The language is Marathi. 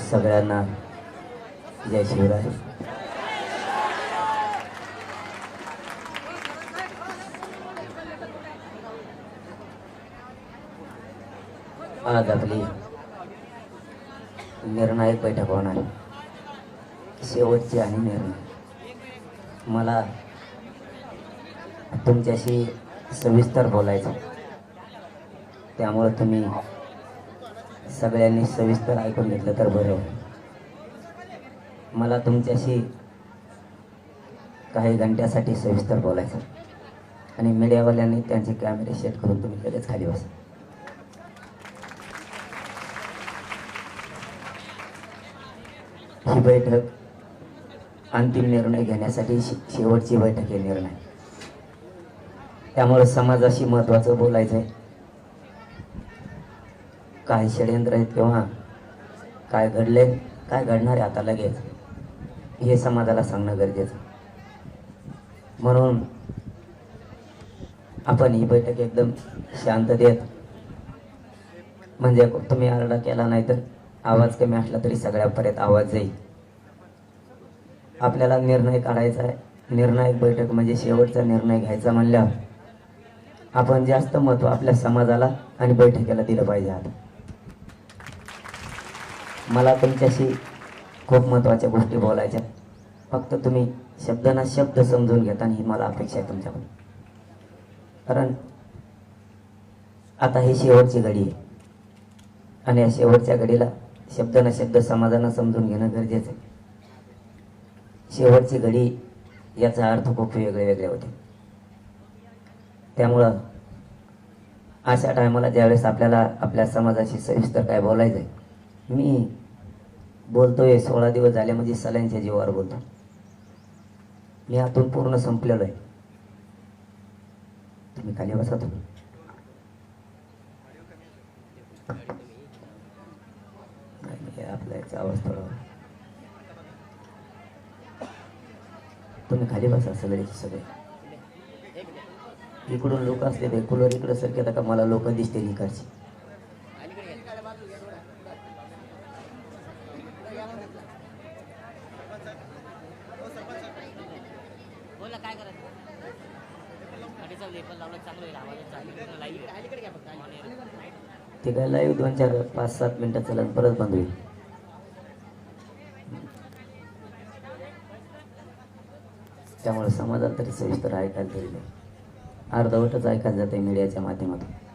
सगळ्यांना जय शिवराय. आज आपली निर्णायक बैठक होणार. शेवटची आणि निर्णय मला तुमच्याशी सविस्तर बोलायचं त्यामुळं तुम्ही सगळ्यांनी सविस्तर ऐकून घेतलं तर बरं होईल. मला तुमच्याशी काही घंट्यासाठी सविस्तर बोलायचं आणि मीडियावाल्यांनी त्यांचे कॅमेरे सेट करून तुम्ही लगेच खाली बसा. ही बैठक अंतिम निर्णय घेण्यासाठी शेवटची बैठक हे निर्णय. त्यामुळे समाजाशी महत्वाचं बोलायचं आहे काय षडयंत्र आहेत किंवा काय घडले? काय घडणार आहे आता लगेच? हे समाजाला सांगणं गरजेचं. म्हणून आपण ही बैठक एकदम शांततेत म्हणजे तुम्ही आरडा केला नाही तर आवाज कमी असला तरी सगळ्यापर्यंत आवाज जाईल. आपल्याला निर्णय काढायचा आहे. निर्णायक बैठक म्हणजे शेवटचा निर्णय घ्यायचा म्हणल्यावर आपण जास्त महत्त्व आपल्या समाजाला आणि बैठकीला दिलं पाहिजे आता. मला तुमच्याशी खूप महत्त्वाच्या गोष्टी बोलायच्या फक्त तुम्ही शब्दांना शब्द समजून घेता ही मला अपेक्षा आहे तुमच्याकडून. कारण आता ही शेवटची घडी आहे. आणि या शेवटच्या घडीला शब्दांना शब्द समाजानं समजून घेणं गरजेचं आहे. शेवटची घडी याचा अर्थ खूप वेगळे वेगळे होते. त्यामुळं अशा टायमाला ज्यावेळेस आपल्याला आपल्या समाजाशी सविस्तर काय बोलायचं आहे मी बोलतोय सोळा दिवस झाले म्हणजे सलांच्या जीवावर बोलतो मी आतून पूर्ण संपलेलो आहे. तुम्ही खाली बसा तुम्ही. नाही, आपला याचा आवाज थोडा तुम्ही खाली बसा सगळे सगळे. इकडून लोक असले ते कुलर इकडे सरके का मला लोक दिसते इकडची बोला काय करायचं गाडीचा लेबल लावला चांगलं होईल आवाज अलीकडे घ्या फक्त ते काय लाईव्ह दोन चार पाच सात मिनिटं चालत परत बंद होईल. त्यामुळे समाजाला तरी सविस्तर ऐकायला तरी नाही अर्धवटच ऐकायला जाते मीडियाच्या माध्यमातून.